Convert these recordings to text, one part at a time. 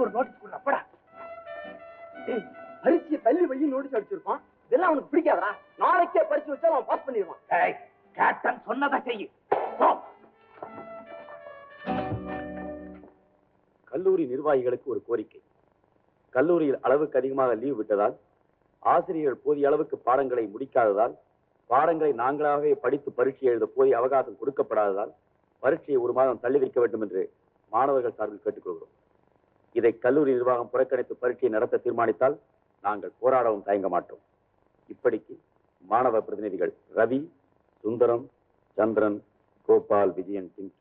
அவனுக்கு ஒரு நோட்டீஸ் கொடுங்க அப்படா பரீட்சையை தள்ளி வை நோட்டீஸ் அடிச்சிருப்பான். இதெல்லாம் அவனுக்கு பிடிக்காதடா. நாளைக்கே பரிச்சு வச்சா அவன் பாஸ் பண்ணிடுவான். கேப்டன் சொன்னதை செய்யு. கல்லூரி நிர்வாகிகளுக்கு ஒரு கோரிக்கை. கல்லூரியில் அளவுக்கு அதிகமாக லீவ் விட்டதால் ஆசிரியர்கள் போதிய அளவுக்கு பாடங்களை முடிக்காததால் பாடங்களை நாங்களாகவே படித்து பரீட்சை எழுத போதிய அவகாசம் கொடுக்கப்படாததால் பரீட்சையை ஒரு மாதம் தள்ளி வைக்க வேண்டும் என்று மாணவர்கள் சார்பில் கேட்டுக்கொள்கிறோம். இதை கல்லூரி நிர்வாகம் புறக்கணித்து பரீட்சையை நடத்த தீர்மானித்தால் நாங்கள் போராடவும் தயங்க மாட்டோம். இப்படிக்கு மாணவ பிரதிநிதிகள் ரவி சுந்தரம் சந்திரன் கோபால் விஜயன் சிங்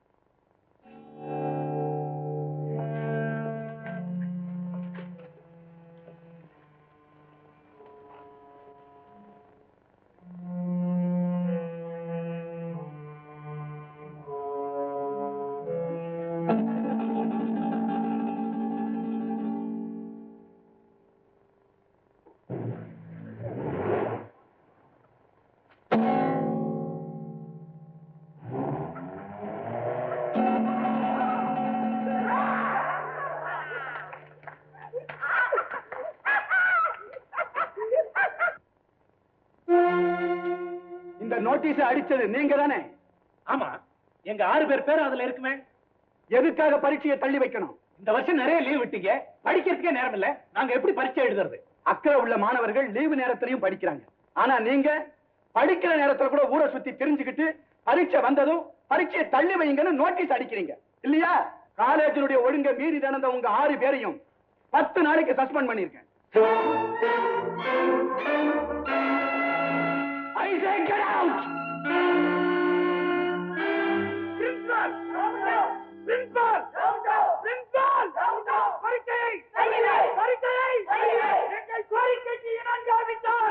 நோட்டீஸ் அடிச்சது நீங்க தானே ஆமா. எங்க ஆறு பேர் பேரும் அதுல இருக்குமே. எதுக்காக பரீட்சையை தள்ளி வைக்கணும்? இந்த வருஷம் நிறைய லீவ் விட்டீங்க. படிக்கிறதுக்கே நேரம் இல்ல நாங்க எப்படி பரீட்சை எழுதுறது? அக்கறை உள்ள மாணவர்கள் லீவு நேரத்திலையும் படிக்கிறாங்க. ஆனா நீங்க படிக்கிற நேரத்துல கூட ஊரை சுத்தி தெரிஞ்சுக்கிட்டு பரீட்சை வந்ததும் பரீட்சையை தள்ளி வைங்கன்னு நோட்டீஸ் அடிக்கிறீங்க. இல்லையா? காலேஜினுடைய ஒழுங்க மீறி நடந்த உங்க ஆறு பேரையும் பத்து நாளைக்கு சஸ்பெண்ட் பண்ணிருக்கேன் I say get out! Principal! Principal! Principal! பரீட்சையை! பரீட்சையை! எங்கள் கோரிக்கைக்கு இணங்காவிட்டால்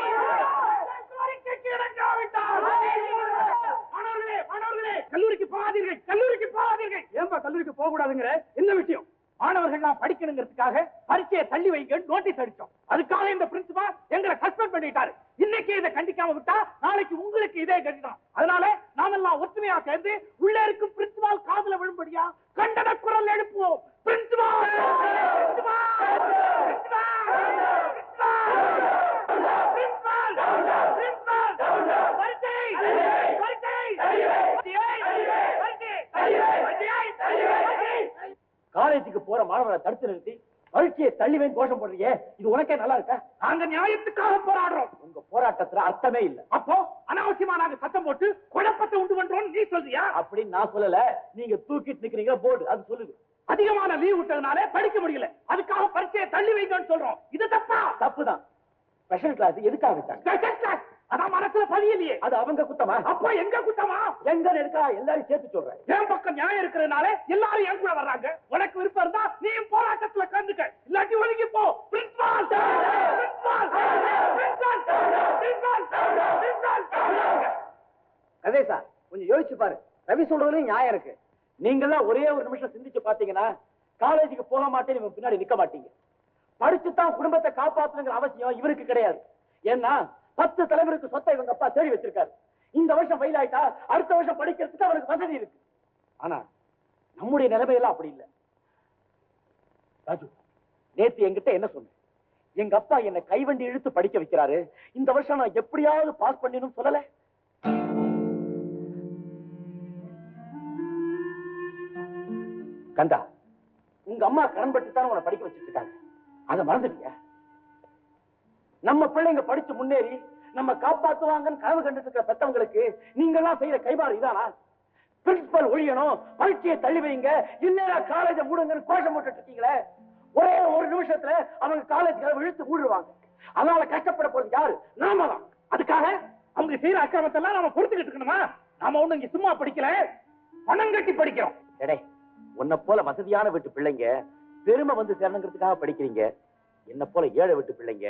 எங்கள் கோரிக்கைக்கு இணங்காவிட்டால் மாணவர்களே மாணவர்களே கல்லூரிக்கு போகாதீர்கள் கல்லூரிக்கு போகாதீர்கள் ஏன்பா கல்லூரிக்கு போக கூடாதுங்கிற என்ன விஷயம்? மாணவர்கள்லாம் படிக்கணுங்கிறதுக்காக பரீட்சையை தள்ளி வைங்க நோட்டீஸ் அடிச்சோம். அதுக்காக இந்த பிரின்சிபால் எங்களை சஸ்பெண்ட் பண்ணிட்டாரு. இன்னைக்கு இதை கண்டிக்காம விட்டா நாளைக்கு உங்களுக்கு இதே கண்டிதான். அதனால நாமெல்லாம் ஒற்றுமையா சேர்ந்து உள்ள இருக்கும் பிரின்சிபால் காதுல விழும்படியா கண்டன குரல் எழுப்புவோம். பிரின்சிபால் போற மாணவரை தடுத்து நிறுத்தி பரீட்சையை தள்ளிவேன் கோஷம் போடுறீங்க இது உனக்கே நல்லா இருக்கா? நாங்க நியாயத்துக்காக போராடுறோம். உங்க போராட்டத்துல அர்த்தமே இல்ல. அப்போ அனாவசியமா நாங்க சத்தம் போட்டு குழப்பத்தை உண்டு பண்றோம் நீ சொல்றியா? அப்படின்னு நான் சொல்லல. நீங்க தூக்கிட்டு நிக்கிறீங்க போர்டு அது சொல்லுது. அதிகமான லீவ் விட்டதுனால படிக்க முடியல. அதுக்காக பரீட்சையை தள்ளி வைங்கன்னு சொல்றோம். இது தப்பா? தப்புதான். ஸ்பெஷல் கிளாஸ் எதுக்காக Special class. அதான் மனசுல பதியலையே அது அவங்க குத்தமா? அப்போ எங்க குத்தமா? எங்க இருக்கா? எல்லாரும் சேர்த்து சொல்றேன். என் பக்கம் நியாயம் இருக்கிறதுனால எல்லாரும் என் கூட வர்றாங்க. உனக்கு விருப்பம் இருந்தா நீயும் போராட்டத்துல கலந்துக்க. இல்லாட்டி ஒதுங்கி போ. பிரின்சிபால் பிரின்சிபால் கதேசா கொஞ்சம் யோசிச்சு பாரு ரவி சொல்றதுலயும் நியாயம் இருக்கு. நீங்கெல்லாம் ஒரே ஒரு நிமிஷம் சிந்திச்சு பாத்தீங்கன்னா காலேஜுக்கு போக மாட்டேன்னு இவன் பின்னாடி நிக்க மாட்டீங்க. படிச்சுதான் குடும்பத்தை காப்பாத்தணுங்கிற அவசியம் இவருக்கு கிடையாது. ஏன்னா பத்து தலைவருக்கு சொத்தை இவங்க அப்பா தேடி வச்சிருக்காரு. இந்த வருஷம் ஃபெயில் ஆயிட்டா அடுத்த வருஷம் படிக்கிறதுக்கு அவருக்கு வசதி இருக்கு. ஆனா நம்முடைய நிலைமையெல்லாம் அப்படி இல்லை. ராஜு நேத்து என்கிட்ட என்ன சொன்ன எங்க அப்பா என்னை கைவண்டி இழுத்து படிக்க வைக்கிறாரு. இந்த வருஷம் நான் எப்படியாவது பாஸ் பண்ணிடணும் சொல்லல. கந்தா உங்க அம்மா கடன்பட்டு தான் உன்னை படிக்க வச்சிட்டு இருக்காங்க. அதை மறந்துட்டீங்க? நம்ம பிள்ளைங்க படிச்சு முன்னேறி நம்ம காப்பாத்துவாங்கன்னு கனவு கண்டுட்டு இருக்கிற பெத்தவங்களுக்கு நீங்க எல்லாம் செய்யற கைமாறு இதானா? பிரின்சிபல் ஒழியணும் பரீட்சையை தள்ளி வைங்க இல்லையா காலேஜ மூடுங்கன்னு கோஷம் போட்டுட்டு இருக்கீங்களே? ஒரே ஒரு நிமிஷத்துல அவங்க காலேஜ் கதவை இழுத்து மூடுவாங்க. அதனால கஷ்டப்பட போறது யாரு? நாம தான். அதுக்காக அவங்க செய்யற அக்கிரமத்தை எல்லாம் நாம பொறுத்துக்கிட்டு இருக்கணுமா? நாம ஒண்ணு இங்க சும்மா படிக்கல. பணம் கட்டி படிக்கிறோம். எடே உன்னை போல வசதியான வீட்டு பிள்ளைங்க பெருமை வந்து சேரணுங்கிறதுக்காக படிக்கிறீங்க. என்ன போல ஏழை வீட்டு பிள்ளைங்க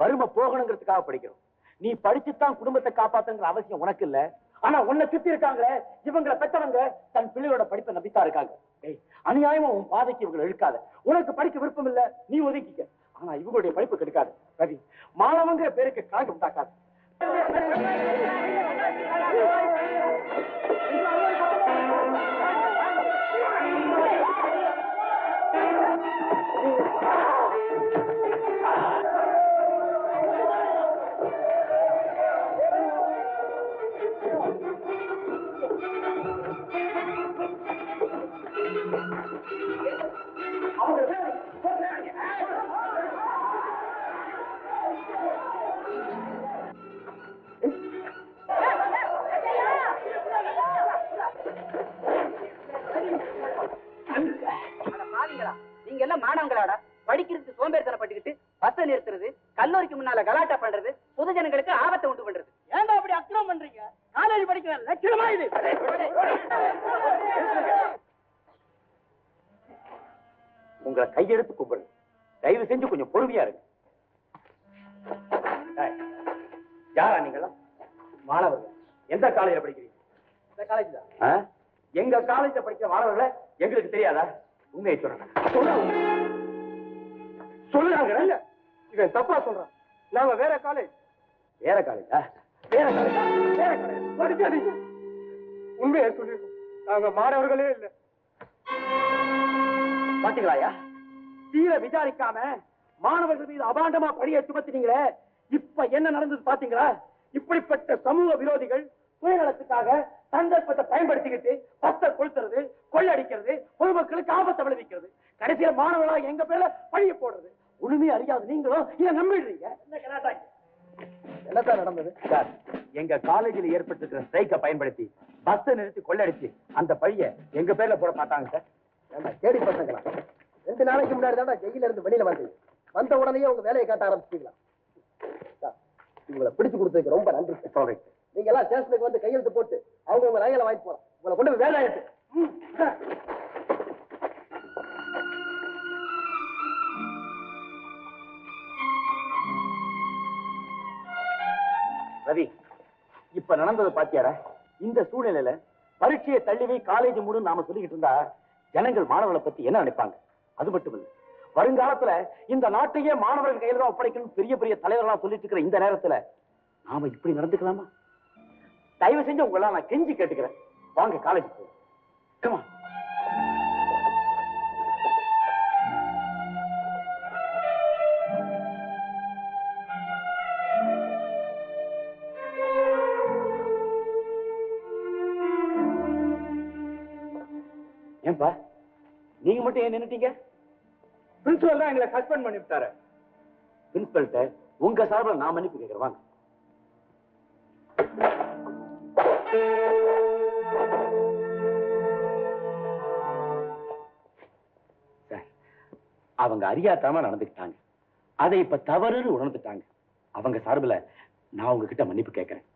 வறுமை போகணுங்கிறதுக்காக படிக்கிறோம். நீ படிச்சுத்தான் குடும்பத்தை காப்பாத்துங்கிற அவசியம் உனக்கு இல்ல ஆனா உன்னை சுத்தி இருக்காங்களே இவங்களை பெற்றவங்க தன் பிள்ளையோட படிப்பை நம்பித்தான் இருக்காங்க. ஏய் அநியாயமா உன் பாதைக்கு இவங்களை இழுக்காத. உனக்கு படிக்க விருப்பம் இல்ல நீ ஒதுக்கிக்க ஆனா இவங்களுடைய படிப்பு கெடுக்காது. ரவி மாணவங்கிற பேருக்கு கணக்கு உண்டாக்காது. நீங்க எல்லாம் மாணவங்களாடா படிக்கிறதுக்கு சோம்பேறித்தனப்பட்டுக்கிட்டு பஸ்ஸை நிறுத்துறது கல்லூரிக்கு முன்னால கலாட்டா பண்றது பொதுஜனங்களுக்கு ஆபத்தை உண்டு பண்றது. ஏன்டா அப்படி அக்கிரம் பண்றீங்க? காலேஜ் படிக்கிற லட்சணமா இது? உங்களை கையெடுத்து கும்பிடுங்க. தயவு செஞ்சு கொஞ்சம் பொறுமையா இருங்க. ஏய், யாரா நீங்களா மாணவர்கள். எந்த காலேஜ்ல படிக்கிறீங்க? இந்த காலேஜ் தான். எங்க காலேஜ்ல படிக்கிற மாணவர்களை எங்களுக்கு தெரியாதா? உண்மையை சொல்றேன். சொல்லுறாங்க இல்ல இவன் தப்பா சொல்றான். நாங்க வேற காலேஜ் வேற காலேஜா வேற காலேஜா வேற காலேஜ் படிக்காதீங்க உண்மையை சொல்லிருக்கோம். நாங்க மாணவர்களே இல்ல. பாத்தீங்களாயா தீர விசாரிக்காம மாணவர்கள் மீது அபாண்டமா பழிய சுமத்தினீங்களே இப்ப என்ன நடந்தது பாத்தீங்களா? இப்படிப்பட்ட சமூக விரோதிகள் சுயநலத்துக்காக சந்தர்ப்பத்தை பயன்படுத்திக்கிட்டு பஸ்தை கொளுத்துறது கொள்ளடிக்கிறது பொதுமக்களுக்கு ஆபத்தை விளைவிக்கிறது. கடைசியில மாணவர்களா எங்க பேர்ல பழிய போடுறது? ஒண்ணுமே அறியாது நீங்களும் இதை நம்பிடுறீங்க? என்னதான் நடந்தது? சார் எங்க காலேஜில் ஏற்பட்டிருக்கிற ஸ்ட்ரைக்கை பயன்படுத்தி பஸ் நிறுத்தி கொள்ளடிச்சு அந்த பழிய எங்க பேர்ல போட மாட்டாங்க சார். பசங்களா? ரெண்டு நாளைக்கு முன்னாடி தான்டா ஜெயில இருந்து வெளியில வந்தீங்க வந்த உடனே உங்க வேலையை காட்ட ஆரம்பிச்சிட்டீங்களா? சார், உங்களை பிடிச்சு கொடுத்ததுக்கு ரொம்ப நன்றி. சார். நீங்க எல்லாம் ஸ்டேஷனுக்கு வந்து கையெழுத்து போட்டு அவங்க உங்க நகைகளை வாங்கிட்டு போலாம். உங்களை கொண்டு போய் வேலை ஆயிட்டு. ரவி இப்ப நடந்தது பாத்தியாரா இந்த சூழ்நிலையில பரீட்சையை தள்ளிவை காலேஜ் மூடு நாம சொல்லிக்கிட்டு இருந்தா ஜனங்கள் மாணவர்களை பத்தி என்ன நினைப்பாங்க? அது மட்டும் வருங்காலத்துல இந்த நாட்டையே மாணவர்கள் கையில தான் ஒப்படைக்கணும் பெரிய பெரிய தலைவர்களா சொல்லிட்டு இருக்கிற இந்த நேரத்துல நாம இப்படி நடந்துக்கலாமா? தயவு செஞ்சு உங்களை நான் கெஞ்சி கேட்டுக்கிறேன். வாங்க காலேஜ் போ கமா ஏன்பா நீங்க மட்டும் ஏன் நின்னுட்டீங்க? பிரின்சிபல் தான் எங்களை சஸ்பெண்ட் பண்ணி விட்டாரு. பிரின்சிபல்கிட்ட உங்க சார்பில் நான் மன்னிப்பு கேட்கிறேன் வாங்க. சார், அவங்க அறியாத்தாம நடந்துக்கிட்டாங்க. அதை இப்ப தவறுன்னு உணர்ந்துட்டாங்க. அவங்க சார்பில் நான் உங்ககிட்ட மன்னிப்பு கேட்கிறேன்.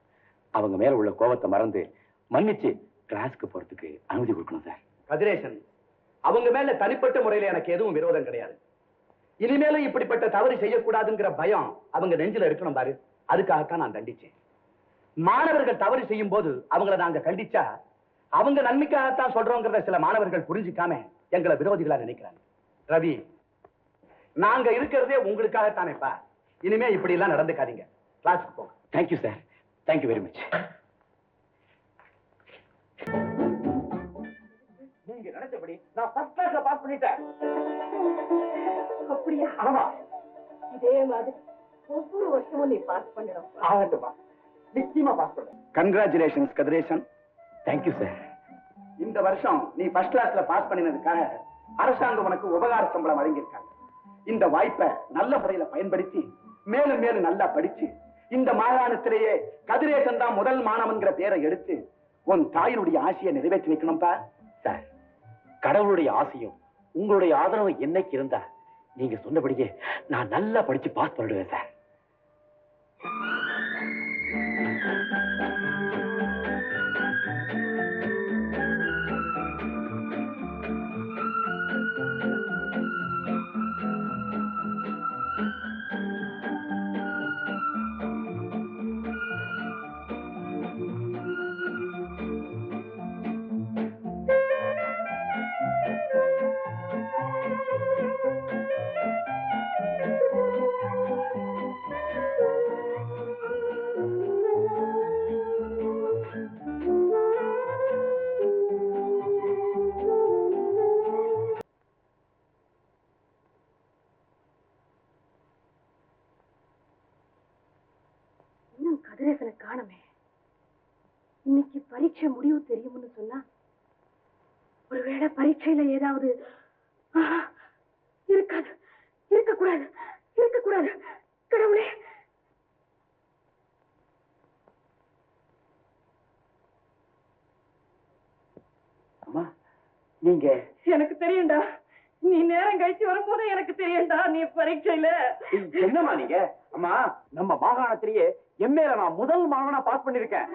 அவங்க மேல உள்ள கோபத்தை மறந்து மன்னிச்சு கிளாஸ்க்கு போறதுக்கு அனுமதி கொடுக்கணும் சார். கதிரேசன் அவங்க மேல தனிப்பட்ட முறையில எனக்கு எதுவும் விரோதம் கிடையாது. இனிமேலும் இப்படிப்பட்ட தவறு செய்யக்கூடாதுங்கிற பயம் அவங்க நெஞ்சில இருக்கணும் பாரு. அதுக்காகத்தான் நான் தண்டிச்சேன். மாணவர்கள் தவறு செய்யும் போது அவங்கள நாங்க கண்டிச்சா அவங்க நன்மைக்காகத்தான் சொல்றோங்கிறத சில மாணவர்கள் புரிஞ்சுக்காம எங்களை விரோதிகளா நினைக்கிறாங்க. ரவி நாங்க இருக்கிறதே உங்களுக்காகத்தானேப்பா. இனிமே இப்படி எல்லாம் நடந்துக்காதீங்க. கிளாஸ்க்கு போங்க. Thank you sir thank you very much நான் ஃபர்ஸ்ட் கிளாஸ்ல பாஸ் பண்ணிட்டேன். அப்படியா? ஆமா. இதே மாதிரி ஒவ்வொரு வருஷமும் நீ பாஸ் பண்ணிடும். ஆகட்டுமா நிச்சயமா பாஸ் பண்ண கங்க்ராச்சுலேஷன்ஸ் கதிரேசன். தேங்க்யூ சார் இந்த வருஷம் நீ ஃபர்ஸ்ட் கிளாஸ்ல பாஸ் பண்ணினதுக்காக அரசாங்கம் உனக்கு உபகார சம்பளம் வழங்கியிருக்காங்க. இந்த வாய்ப்பை நல்ல முறையில பயன்படுத்தி மேலும் மேலும் நல்லா படிச்சு இந்த மாகாணத்திலேயே கதிரேசன் தான் முதல் மாணவன்கிற பேரை எடுத்து உன் தாயினுடைய ஆசையை நிறைவேற்றி வைக்கணும்பா? சார் கடவுளுடைய ஆசையும் உங்களுடைய ஆதரவு என்னைக்கு இருந்தா நீங்க சொன்னபடியே நான் நல்லா படிச்சு பாஸ் பண்ணிடுவேன் சார். காணமே. இன்னைக்கு பரீட்சை முடிவு தெரியும்னு சொன்னா ஒருவேளை பரீட்சையில ஏதாவது இருக்காது இருக்கக்கூடாது இருக்கக்கூடாது. கடவுளே. அம்மா நீங்க எனக்கு தெரியும்டா. நீ நேரம் கழிச்சு வரும்போது எனக்கு தெரியும்டா நீ பரீட்சையில. என்னமா நீங்க? அம்மா நம்ம மாகாணத்திலேயே எம்ஏல நான் முதல் மாகாணம் பாஸ் பண்ணிருக்கேன்